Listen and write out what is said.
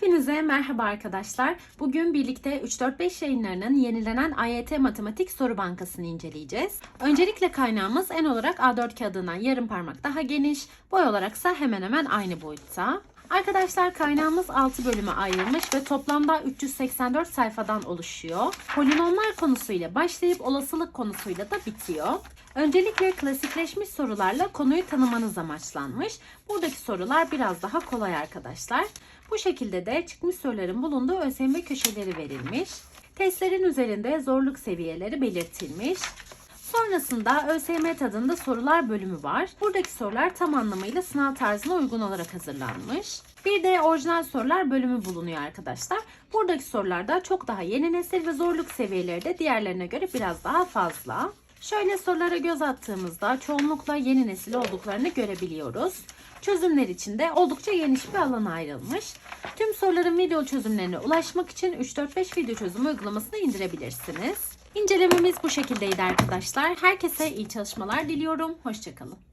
Hepinize merhaba arkadaşlar. Bugün birlikte 3-4-5 yayınlarının yenilenen AYT Matematik Soru Bankası'nı inceleyeceğiz. Öncelikle kaynağımız en olarak A4 kağıdından yarım parmak daha geniş, boy olaraksa hemen hemen aynı boyutta. Arkadaşlar kaynağımız 6 bölüme ayrılmış ve toplamda 384 sayfadan oluşuyor. Polinomlar konusuyla başlayıp olasılık konusuyla da bitiyor. Öncelikle klasikleşmiş sorularla konuyu tanımanız amaçlanmış. Buradaki sorular biraz daha kolay arkadaşlar. Bu şekilde de çıkmış soruların bulunduğu ÖSYM köşeleri verilmiş. Testlerin üzerinde zorluk seviyeleri belirtilmiş. Sonrasında ÖSYM tadında sorular bölümü var. Buradaki sorular tam anlamıyla sınav tarzına uygun olarak hazırlanmış. Bir de orijinal sorular bölümü bulunuyor arkadaşlar. Buradaki sorularda çok daha yeni nesil ve zorluk seviyeleri de diğerlerine göre biraz daha fazla. Şöyle sorulara göz attığımızda çoğunlukla yeni nesil olduklarını görebiliyoruz. Çözümler için de oldukça geniş bir alan ayrılmış. Tüm soruların video çözümlerine ulaşmak için 3-4-5 video çözümü uygulamasını indirebilirsiniz. İncelememiz bu şekildeydi arkadaşlar. Herkese iyi çalışmalar diliyorum. Hoşçakalın.